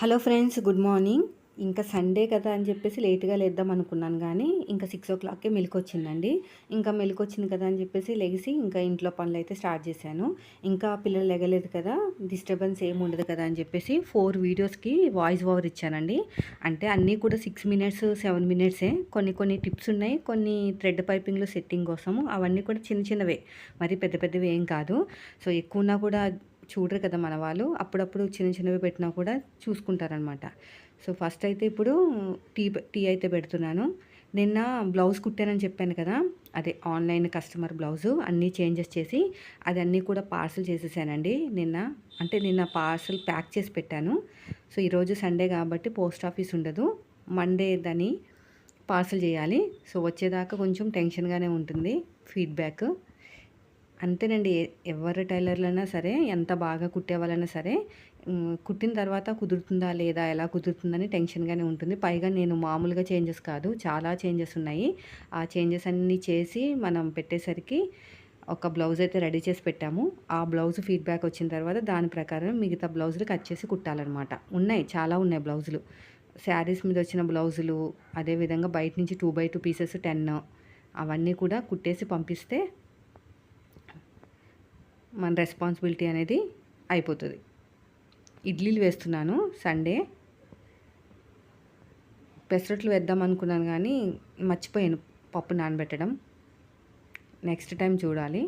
Hello friends good morning. ఇంకా Sunday కదా అని చెప్పేసి లేట్గా లేద్దాం అనుకున్నాను కానీ ఇంకా సిక్స్ ఓ క్లాక్కే మెలకు వచ్చిందండి ఇంకా మెలకు వచ్చింది కదా అని చెప్పేసి లెగిసి ఇంకా ఇంట్లో పనులు అయితే స్టార్ట్ చేశాను. ఇంకా పిల్లలు లెగలేదు కదా డిస్టర్బెన్స్ ఏమి ఉండదు కదా అని చెప్పేసి ఫోర్ వీడియోస్కి వాయిస్ ఓవర్ ఇచ్చానండి. అంటే అన్నీ కూడా సిక్స్ మినిట్స్ సెవెన్ మినిట్సే కొన్ని కొన్ని టిప్స్ ఉన్నాయి కొన్ని థ్రెడ్ పైపింగ్లో సెట్టింగ్ కోసము అవన్నీ కూడా చిన్న చిన్నవే. మరి పెద్ద పెద్దవి ఏం కాదు. సో ఎక్కువ కూడా చూడరు కదా మన వాళ్ళు. అప్పుడప్పుడు చిన్న చిన్నవి పెట్టినా కూడా చూసుకుంటారనమాట. సో ఫస్ట్ అయితే ఇప్పుడు టీ టీ అయితే పెడుతున్నాను. నిన్న బ్లౌజ్ కుట్టానని చెప్పాను కదా. అదే ఆన్లైన్ కస్టమర్ బ్లౌజు అన్నీ చేంజెస్ చేసి అది అన్నీ కూడా పార్సల్ చేసేసానండి నిన్న. అంటే నిన్న పార్సల్ ప్యాక్ చేసి పెట్టాను. సో ఈరోజు సండే కాబట్టి పోస్ట్ ఆఫీస్ ఉండదు. మండే దాన్ని పార్సల్ చేయాలి. సో వచ్చేదాకా కొంచెం టెన్షన్గానే ఉంటుంది ఫీడ్బ్యాక్. అంతేనండి. ఎవరి టైలర్లైనా సరే ఎంత బాగా కుట్టేవాళ్ళైనా సరే కుట్టిన తర్వాత కుదురుతుందా లేదా ఎలా కుదురుతుందని టెన్షన్గానే ఉంటుంది. పైగా నేను మామూలుగా చేంజెస్ కాదు చాలా చేంజెస్ ఉన్నాయి. ఆ చేంజెస్ అన్నీ చేసి మనం పెట్టేసరికి ఒక బ్లౌజ్ అయితే రెడీ చేసి పెట్టాము. ఆ బ్లౌజ్ ఫీడ్బ్యాక్ వచ్చిన తర్వాత దాని ప్రకారం మిగతా బ్లౌజులు కట్ చేసి కుట్టాలన్నమాట. ఉన్నాయి చాలా ఉన్నాయి బ్లౌజులు. శారీస్ మీద వచ్చిన బ్లౌజులు అదేవిధంగా బయట నుంచి two by two pieces ten అవన్నీ కూడా కుట్టేసి పంపిస్తే మన రెస్పాన్సిబిలిటీ అనేది అయిపోతుంది. ఇడ్లీలు వేస్తున్నాను సండే పెసరట్లు వేద్దాం అనుకున్నాను కానీ మర్చిపోయాను పప్పు నానబెట్టడం. నెక్స్ట్ టైం చూడాలి.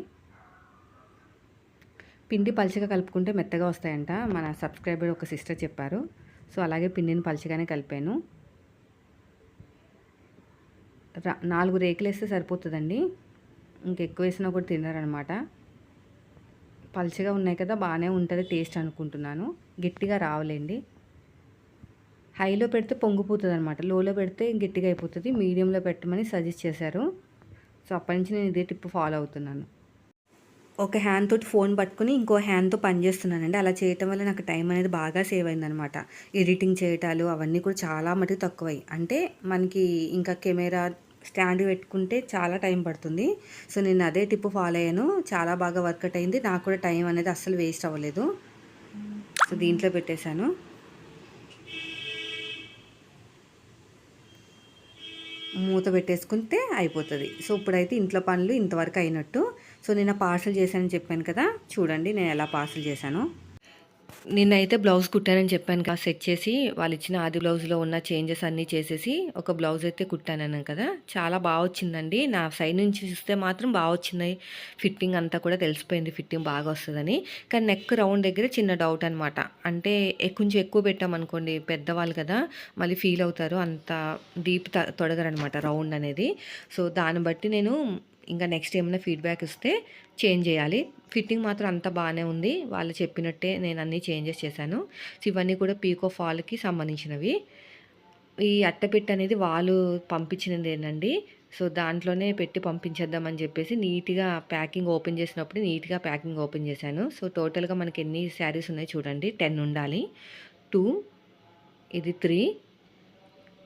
పిండి పలుచగా కలుపుకుంటే మెత్తగా వస్తాయంట మన సబ్స్క్రైబర్ ఒక సిస్టర్ చెప్పారు. సో అలాగే పిండిని పలుచగానే కలిపాను. నాలుగు రేకులు వేస్తే సరిపోతుందండి. ఇంకెక్కువ వేసినా కూడా తినరనమాట. పలుచగా ఉన్నాయి కదా బాగానే ఉంటుంది టేస్ట్ అనుకుంటున్నాను. గట్టిగా రావలేండి. హైలో పెడితే పొంగిపోతుంది అనమాట లోలో పెడితే గట్టిగా అయిపోతుంది. మీడియంలో పెట్టమని సజెస్ట్ చేశారు. సో అప్పటి నుంచి నేను ఇదే టిప్ ఫాలో అవుతున్నాను. ఒక హ్యాండ్ తోటి ఫోన్ పట్టుకుని ఇంకో హ్యాండ్తో పని చేస్తున్నానండి. అలా చేయటం వల్ల నాకు టైం అనేది బాగా సేవ్ అయిందనమాట ఎడిటింగ్ చేయటాలు అవన్నీ కూడా చాలా మటుకు తక్కువై అంటే మనకి ఇంకా కెమెరా స్టాండ్ పెట్టుకుంటే చాలా టైం పడుతుంది. సో నేను అదే టిప్ ఫాలో అయ్యాను. చాలా బాగా వర్కౌట్ అయింది. నాకు కూడా టైం అనేది అస్సలు వేస్ట్ అవ్వలేదు. సో దీంట్లో పెట్టేశాను. మూత పెట్టేసుకుంటే అయిపోతుంది. సో ఇప్పుడైతే ఇంట్లో పనులు ఇంతవరకు అయినట్టు. సో నేను పార్సల్ చేశానని చెప్పాను కదా. చూడండి నేను ఎలా పార్సల్ చేశాను. నిన్నైతే బ్లౌజ్ కుట్టానని చెప్పాను కదా సెట్ చేసి వాళ్ళు ఇచ్చిన ఆది బ్లౌజ్లో ఉన్న చేంజెస్ అన్నీ చేసేసి ఒక బ్లౌజ్ అయితే కుట్టానన్నాను కదా. చాలా బాగా వచ్చిందండి. నా సైడ్ నుంచి చూస్తే మాత్రం బాగా వచ్చింది. ఫిట్టింగ్ అంతా కూడా తెలిసిపోయింది. ఫిట్టింగ్ బాగా వస్తుందని. కానీ నెక్ రౌండ్ దగ్గర చిన్న డౌట్ అనమాట అంటే కొంచెం ఎక్కువ పెట్టామనుకోండి పెద్దవాళ్ళు కదా మళ్ళీ ఫీల్ అవుతారు. అంత డీప్ తొడగరనమాట రౌండ్ అనేది. సో దాన్ని బట్టి నేను ఇంకా నెక్స్ట్ ఏమైనా ఫీడ్బ్యాక్ ఇస్తే చేంజ్ చేయాలి. ఫిట్టింగ్ మాత్రం అంత బాగానే ఉంది. వాళ్ళు చెప్పినట్టే నేను అన్నీ చేంజెస్ చేశాను. సో ఇవన్నీ కూడా పీకో ఫాల్కి సంబంధించినవి. ఈ అట్టపెట్టి అనేది వాళ్ళు పంపించినది ఏంటండి? సో దాంట్లోనే పెట్టి పంపించేద్దామని చెప్పేసి నీట్గా ప్యాకింగ్ ఓపెన్ చేసినప్పుడు నీట్గా ప్యాకింగ్ ఓపెన్ చేశాను. సో టోటల్గా మనకి ఎన్ని శారీస్ ఉన్నాయి చూడండి. టెన్ ఉండాలి. టూ ఇది three.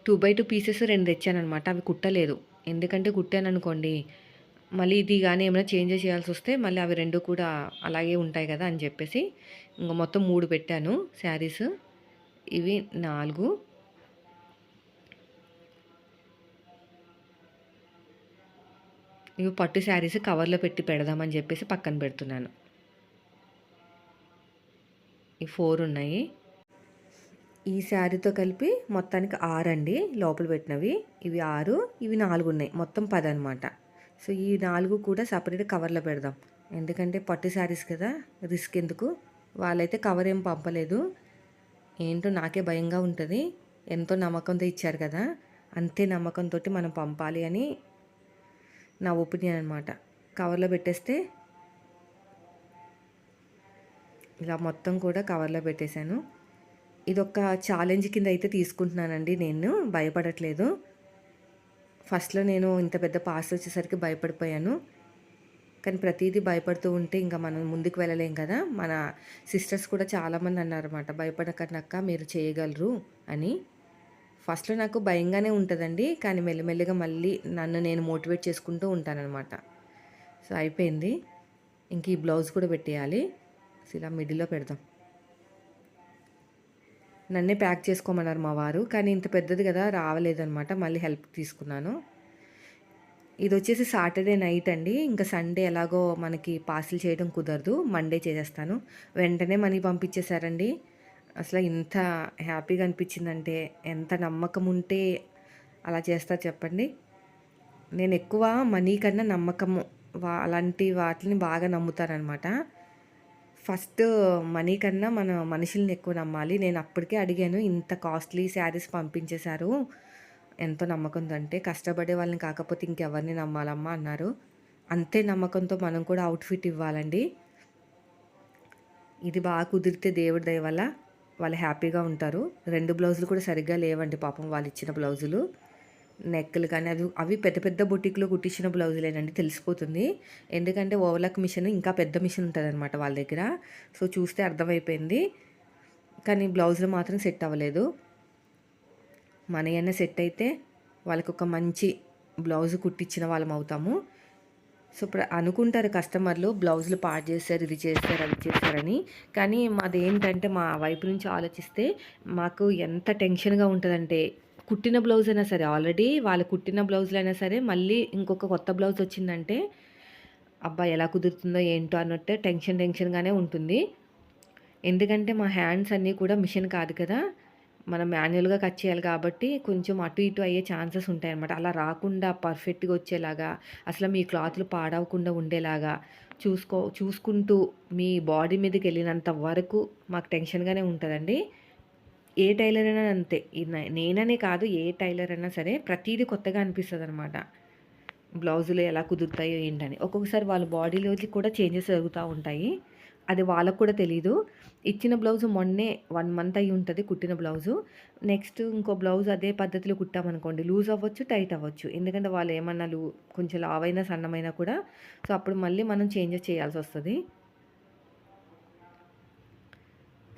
Two by two pieces రెండు తెచ్చానమాట అవి కుట్టలేదు. ఎందుకంటే కుట్టాను అనుకోండి. మళ్ళీ ఇది కానీ ఏమైనా చేంజెస్ చేయాల్సి వస్తే మళ్ళీ అవి రెండు కూడా అలాగే ఉంటాయి కదా అని చెప్పేసి ఇంకా మొత్తం మూడు పెట్టాను శారీస్. ఇవి నాలుగు. ఇవి పట్టు శారీస్ కవర్లో పెట్టి పెడదామని చెప్పేసి పక్కన పెడుతున్నాను. ఈ ఫోర్ ఉన్నాయి. ఈ శారీతో కలిపి మొత్తానికి ఆరు అండి లోపల పెట్టినవి. ఇవి ఆరు ఇవి నాలుగు ఉన్నాయి. మొత్తం పది అనమాట సో ఈ నాలుగు కూడా సపరేట్ కవర్లో పెడదాం. ఎందుకంటే పట్టు శారీస్ కదా రిస్క్ ఎందుకు? వాళ్ళైతే కవర్ ఏం పంపలేదు. ఏంటో నాకే భయంగా ఉంటుంది. ఎంతో నమ్మకంతో ఇచ్చారు కదా అంతే నమ్మకంతో మనం పంపాలి అని నా ఒపీనియన్ అనమాట కవర్లో పెట్టేస్తే ఇలా మొత్తం కూడా కవర్లో పెట్టేశాను. ఇది ఒక ఛాలెంజ్ కింద అయితే తీసుకుంటున్నానండి నేను భయపడట్లేదు. ఫస్ట్లో నేను ఇంత పెద్ద పార్సల్ వచ్చేసరికి భయపడిపోయాను. కానీ ప్రతిదీ భయపడుతూ ఉంటే ఇంకా మనం ముందుకు వెళ్ళలేం కదా. మన సిస్టర్స్ కూడా చాలామంది అన్నారన్నమాట భయపడకనక్క మీరు చేయగలరు అని. ఫస్ట్లో నాకు భయంగానే ఉంటుందండి కానీ మెల్లిమెల్లిగా మళ్ళీ నన్ను నేను మోటివేట్ చేసుకుంటూ ఉంటానన్నమాట. సో అయిపోయింది. ఇంక ఈ బ్లౌజ్ కూడా పెట్టేయాలి. ఇలా మిడిల్లో పెడదాం. నన్నే ప్యాక్ చేసుకోమన్నారు మా వారు. కానీ ఇంత పెద్దది కదా రావలేదనమాట మళ్ళీ హెల్ప్ తీసుకున్నాను. ఇది వచ్చేసి సాటర్డే నైట్ అండి. ఇంకా సండే ఎలాగో మనకి పార్సిల్ చేయడం కుదరదు. మండే చేసేస్తాను. వెంటనే మనీ పంపించేశారండి. అసలు ఇంత హ్యాపీగా అనిపించిందంటే ఎంత నమ్మకం ఉంటే అలా చేస్తా చెప్పండి. నేను ఎక్కువ మనీ కన్నా నమ్మకము వా అలాంటి వాటిని బాగా నమ్ముతానమాట ఫస్ట్ మనీ కన్నా మన మనుషుల్ని ఎక్కువ నమ్మాలి. నేను అప్పటికే అడిగాను ఇంత కాస్ట్లీ శారీస్ పంపించేశారు. ఎంతో నమ్మకంతో అంటే కష్టపడే వాళ్ళని కాకపోతే ఇంకెవరిని నమ్మాలమ్మా అన్నారు. అంతే నమ్మకంతో మనం కూడా అవుట్ఫిట్ ఇవ్వాలండి. ఇది బాగా కుదిరితే దేవుడి దయ వల్ల వాళ్ళు హ్యాపీగా ఉంటారు. రెండు బ్లౌజులు కూడా సరిగ్గా లేవండి పాపం వాళ్ళు ఇచ్చిన బ్లౌజులు. నెక్లు కానీ అవి అవి పెద్ద పెద్ద బొటిక్లో కుట్టించిన బ్లౌజులేనండి తెలిసిపోతుంది. ఎందుకంటే ఓవర్లాక్ మిషన్ ఇంకా పెద్ద మిషన్ ఉంటుందన్నమాట వాళ్ళ దగ్గర. సో చూస్తే అర్థమైపోయింది. కానీ బ్లౌజులు మాత్రం సెట్ అవ్వలేదు. మన ఏమైనా సెట్ అయితే వాళ్ళకి ఒక మంచి బ్లౌజ్ కుట్టించిన వాళ్ళం అవుతాము. సో ఇప్పుడు అనుకుంటారు కస్టమర్లు బ్లౌజులు పాడు చేశారు ఇది చేస్తారు అది చేస్తారని. కానీ మాది ఏంటంటే మా వైపు నుంచి ఆలోచిస్తే మాకు ఎంత టెన్షన్గా ఉంటుందంటే కుట్టిన బ్లౌజ్ అయినా సరే ఆల్రెడీ వాళ్ళు కుట్టిన బ్లౌజ్లు అయినా సరే మళ్ళీ ఇంకొక కొత్త బ్లౌజ్ వచ్చిందంటే అబ్బా ఎలా కుదురుతుందో ఏంటో అన్నట్టే టెన్షన్ టెన్షన్గానే ఉంటుంది. ఎందుకంటే మా హ్యాండ్స్ అన్నీ కూడా మిషన్ కాదు కదా మనం మాన్యువల్గా కట్ చేయాలి కాబట్టి కొంచెం అటు ఇటు అయ్యే ఛాన్సెస్ ఉంటాయి అనమాట అలా రాకుండా పర్ఫెక్ట్గా వచ్చేలాగా అసలు మీ క్లాత్లు పాడవకుండా ఉండేలాగా చూసుకో చూసుకుంటూ మీ బాడీ మీదకి వెళ్ళినంత వరకు మాకు టెన్షన్గానే ఉంటుందండి. ఏ టైలర్ అయినా అంతే. నేననే కాదు ఏ టైలర్ అయినా సరే ప్రతిదీ కొత్తగా అనిపిస్తుంది అనమాట బ్లౌజులు ఎలా కుదురుతాయో ఏంటని. ఒక్కొక్కసారి వాళ్ళ బాడీలోకి కూడా చేంజెస్ జరుగుతూ ఉంటాయి. అది వాళ్ళకు కూడా తెలీదు. ఇచ్చిన బ్లౌజ్ మొన్నే వన్ మంత్ అయి ఉంటుంది కుట్టిన బ్లౌజు. నెక్స్ట్ ఇంకో బ్లౌజ్ అదే పద్ధతిలో కుట్టామనుకోండి లూజ్ అవ్వచ్చు టైట్ అవ్వచ్చు. ఎందుకంటే వాళ్ళు ఏమన్నా లూ కొంచెం లావైనా సన్నమైనా కూడా. సో అప్పుడు మళ్ళీ మనం చేంజెస్ చేయాల్సి వస్తుంది.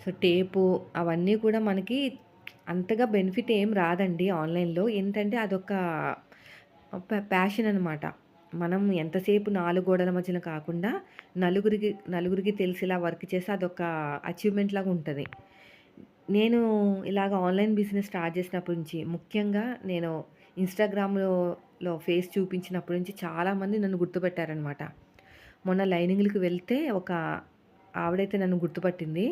సో టేపు అవన్నీ కూడా మనకి అంతగా బెనిఫిట్ ఏం రాదండి ఆన్లైన్లో. ఏంటంటే అదొక ప్యాషన్ అనమాట మనం ఎంతసేపు నాలుగు గోడల మధ్యన కాకుండా నలుగురికి నలుగురికి తెలిసేలా వర్క్ చేస్తే అదొక అచీవ్మెంట్ లాగా ఉంటుంది. నేను ఇలాగ ఆన్లైన్ బిజినెస్ స్టార్ట్ చేసినప్పటి నుంచి ముఖ్యంగా నేను ఇన్స్టాగ్రామ్లో ఫేస్ చూపించినప్పటి నుంచి చాలామంది నన్ను గుర్తుపెట్టారనమాట మొన్న లైనింగ్లకు వెళ్తే ఒక ఆవిడైతే నన్ను గుర్తుపట్టింది.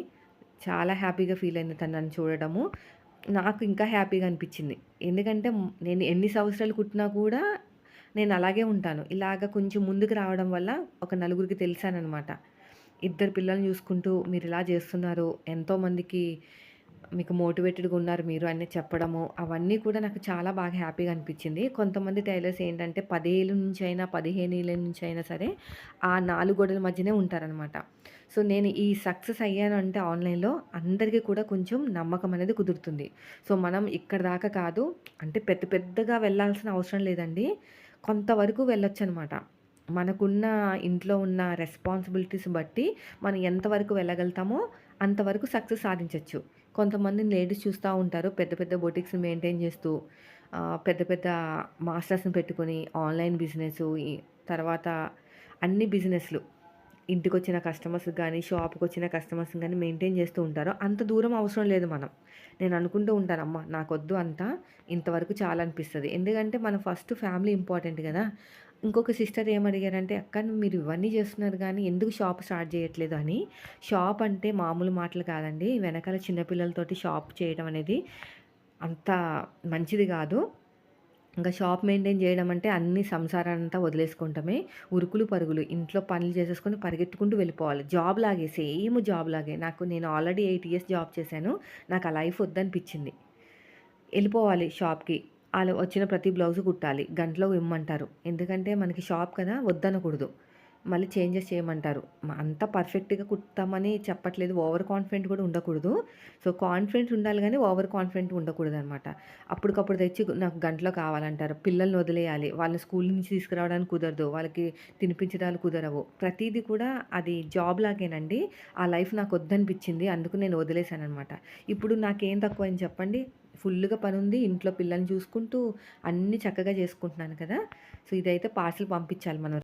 చాలా హ్యాపీగా ఫీల్ అయింది తను నన్ను చూడడము. నాకు ఇంకా హ్యాపీగా అనిపించింది. ఎందుకంటే నేను ఎన్ని సంవత్సరాలు కుట్టినా కూడా నేను అలాగే ఉంటాను. ఇలాగ కొంచెం ముందుకు రావడం వల్ల ఒక నలుగురికి తెలిసానమాట ఇద్దరు పిల్లల్ని చూసుకుంటూ మీరు ఇలా చేస్తున్నారు. ఎంతోమందికి మీకు మోటివేటెడ్గా ఉన్నారు మీరు అని చెప్పడము. అవన్నీ కూడా నాకు చాలా బాగా హ్యాపీగా అనిపించింది. కొంతమంది టైలర్స్ ఏంటంటే పదేళ్ళ నుంచి అయినా పదిహేను ఏళ్ళ నుంచి అయినా సరే ఆ నాలుగు గోడల మధ్యనే ఉంటారనమాట సో నేను ఈ సక్సెస్ అయ్యాను అంటే ఆన్లైన్లో అందరికీ కూడా కొంచెం నమ్మకం అనేది కుదురుతుంది. సో మనం ఇక్కడ దాకా కాదు అంటే పెద్ద పెద్దగా వెళ్ళాల్సిన అవసరం లేదండి. కొంతవరకు వెళ్ళొచ్చు అనమాట మనకున్న ఇంట్లో ఉన్న రెస్పాన్సిబిలిటీస్ బట్టి మనం ఎంతవరకు వెళ్ళగలుగుతామో అంతవరకు సక్సెస్ సాధించవచ్చు కొంతమంది లేడీస్ చూస్తూ ఉంటారు పెద్ద పెద్ద బొటిక్స్ మెయింటైన్ చేస్తూ పెద్ద పెద్ద మాస్టర్స్ని పెట్టుకొని ఆన్లైన్ బిజినెస్ తర్వాత అన్ని బిజినెస్లు. ఇంటికి వచ్చిన కస్టమర్స్ కానీ షాప్కి వచ్చిన కస్టమర్స్ కానీ మెయింటైన్ చేస్తూ ఉంటారో. అంత దూరం అవసరం లేదు మనం. నేను అనుకుంటూ ఉంటాను అమ్మ నాకొద్దు అంతా ఇంతవరకు చాలా అనిపిస్తుంది ఎందుకంటే మన ఫస్ట్ ఫ్యామిలీ ఇంపార్టెంట్ కదా. ఇంకొక సిస్టర్ ఏమడిగారంటే అక్క మీరు ఇవన్నీ చేస్తున్నారు కానీ ఎందుకు షాప్ స్టార్ట్ చేయట్లేదు? అని. షాప్ అంటే మామూలు మాటలు కాదండి. వెనకాల చిన్నపిల్లలతోటి షాప్ చేయడం అనేది అంత మంచిది కాదు. ఇంకా షాప్ మెయింటైన్ చేయడం అంటే అన్ని సంసారాన్నంతా వదిలేసుకుంటామే. ఉరుకులు పరుగులు ఇంట్లో పనులు చేసేసుకొని పరిగెట్టుకుంటూ వెళ్ళిపోవాలి. జాబ్ లాగే సేమ్ జాబ్ లాగే. నాకు నేను ఆల్రెడీ ఎయిట్ ఇయర్స్ జాబ్ చేశాను. నాకు ఆ లైఫ్ వద్దనిపించింది. వెళ్ళిపోవాలి షాప్కి. వాళ్ళు వచ్చిన ప్రతి బ్లౌజ్ కుట్టాలి. గంటలో ఇమ్మంటారు. ఎందుకంటే మనకి షాప్ కదా వద్దనకూడదు. మళ్ళీ చేంజెస్ చేయమంటారు. అంత పర్ఫెక్ట్గా కుట్టామని చెప్పట్లేదు. ఓవర్ కాన్ఫిడెంట్ కూడా ఉండకూడదు. సో కాన్ఫిడెంట్ ఉండాలి కానీ ఓవర్ కాన్ఫిడెంట్ ఉండకూడదు అనమాట అప్పటికప్పుడు తెచ్చి నాకు గంటలో కావాలంటారు. పిల్లల్ని వదిలేయాలి. వాళ్ళని స్కూల్ నుంచి తీసుకురావడానికి కుదరదు. వాళ్ళకి తినిపించడానికి కుదరవు. ప్రతిదీ కూడా అది జాబ్ లాగేనండి. ఆ లైఫ్ నాకు వద్దనిపించింది. అందుకు నేను వదిలేశాను అనమాట ఇప్పుడు నాకేం తక్కువ అని చెప్పండి. ఫుల్గా పని ఉంది ఇంట్లో పిల్లల్ని చూసుకుంటూ అన్నీ చక్కగా చేసుకుంటున్నాను కదా. సో ఇదైతే పార్సల్ పంపించాలి మనం